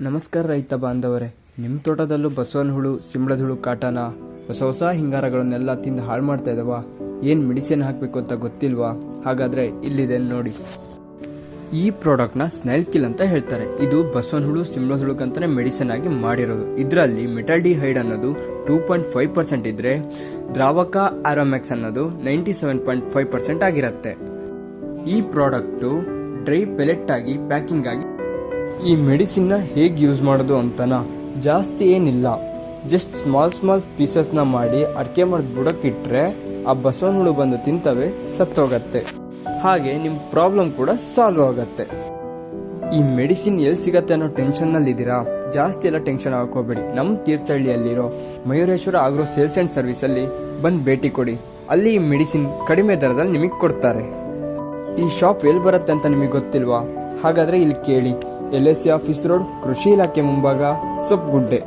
ನಮಸ್ಕಾರ ರೈತ ಬಾಂಧವರೇ. ನಿಮ್ಮ ತೋಟದಲ್ಲೂ ಬಸವನ ಹುಳು ಸಿಂಬಳದ ಹುಳು ಕಾಟನ ಹೊಸ ಹೊಸ ಹಿಂಗಾರಗಳನ್ನೆಲ್ಲ ತಿಂದು ಹಾಳು ಮಾಡ್ತಾ ಇದಾವ. ಏನು ಮೆಡಿಸಿನ್ ಹಾಕಬೇಕು ಅಂತ ಗೊತ್ತಿಲ್ವಾ? ಹಾಗಾದರೆ ಇಲ್ಲಿದೆ ನೋಡಿ. ಈ ಪ್ರಾಡಕ್ಟ್ನ ಸ್ನೈಲ್ ಕಿಲ್ ಅಂತ ಹೇಳ್ತಾರೆ. ಇದು ಬಸವನ ಹುಳು ಸಿಂಬಳದ ಹುಳುಕ್ಕಂತಾನೆ ಮೆಡಿಸಿನ್ ಆಗಿ ಮಾಡಿರೋದು. ಇದರಲ್ಲಿ ಮೆಟಲ್ಡಿಹೈಡ್ ಅನ್ನೋದು ಟೂ ಪಾಯಿಂಟ್ ಫೈವ್ ಪರ್ಸೆಂಟ್ ಇದ್ದರೆ ದ್ರಾವಕ ಆರೋಮ್ಯಾಕ್ಸ್ ಅನ್ನೋದು ninety seven point five percent ಆಗಿರುತ್ತೆ. ಈ ಪ್ರಾಡಕ್ಟು ಡ್ರೈ ಪೆಲೆಟ್ ಆಗಿ, ಪ್ಯಾಕಿಂಗ್ ಆಗಿ ಈ ಮೆಡಿಸಿನ್ನ ಹೇಗೆ ಯೂಸ್ ಮಾಡೋದು ಅಂತನ ಜಾಸ್ತಿ ಏನಿಲ್ಲ. ಜಸ್ಟ್ ಸ್ಮಾಲ್ ಸ್ಮಾಲ್ ಪೀಸಸ್ನ ಮಾಡಿ ಅಡಿಕೆ ಮಾಡಿ ಬುಡಕ್ಕಿಟ್ರೆ ಆ ಬಸವನ ಹುಳು ಬಂದು ತಿಂತವೆ, ಸತ್ತೋಗತ್ತೆ. ಹಾಗೆ ನಿಮ್ಮ ಪ್ರಾಬ್ಲಮ್ ಕೂಡ ಸಾಲ್ವ್ ಆಗತ್ತೆ. ಈ ಮೆಡಿಸಿನ್ ಎಲ್ಲಿ ಸಿಗತ್ತೆ ಅನ್ನೋ ಟೆನ್ಷನ್ನಲ್ಲಿ ಇದ್ದೀರಾ ಜಾಸ್ತಿ ಎಲ್ಲ ಟೆನ್ಷನ್ ಹಾಕೋಬೇಡಿ ನಮ್ಮ ತೀರ್ಥಹಳ್ಳಿಯಲ್ಲಿರೋ ಮಯೂರೇಶ್ವರ ಆಗ್ರೋ ಸೇಲ್ಸ್ ಆ್ಯಂಡ್ ಸರ್ವಿಸಲ್ಲಿ ಬಂದು ಭೇಟಿ ಕೊಡಿ. ಅಲ್ಲಿ ಈ ಮೆಡಿಸಿನ್ ಕಡಿಮೆ ದರದಲ್ಲಿ ನಿಮಗೆ ಕೊಡ್ತಾರೆ. ಈ ಶಾಪ್ ಎಲ್ಲಿ ಬರುತ್ತೆ ಅಂತ ನಿಮಗೆ ಗೊತ್ತಿಲ್ವಾ? ಹಾಗಾದ್ರೆ ಇಲ್ಲಿ ಕೇಳಿ. L S C office road ಕೃಷಿ ಇಲಾಖೆ ಮುಂಭಾಗ ಸಬ್ಗುಡ್ಡೆ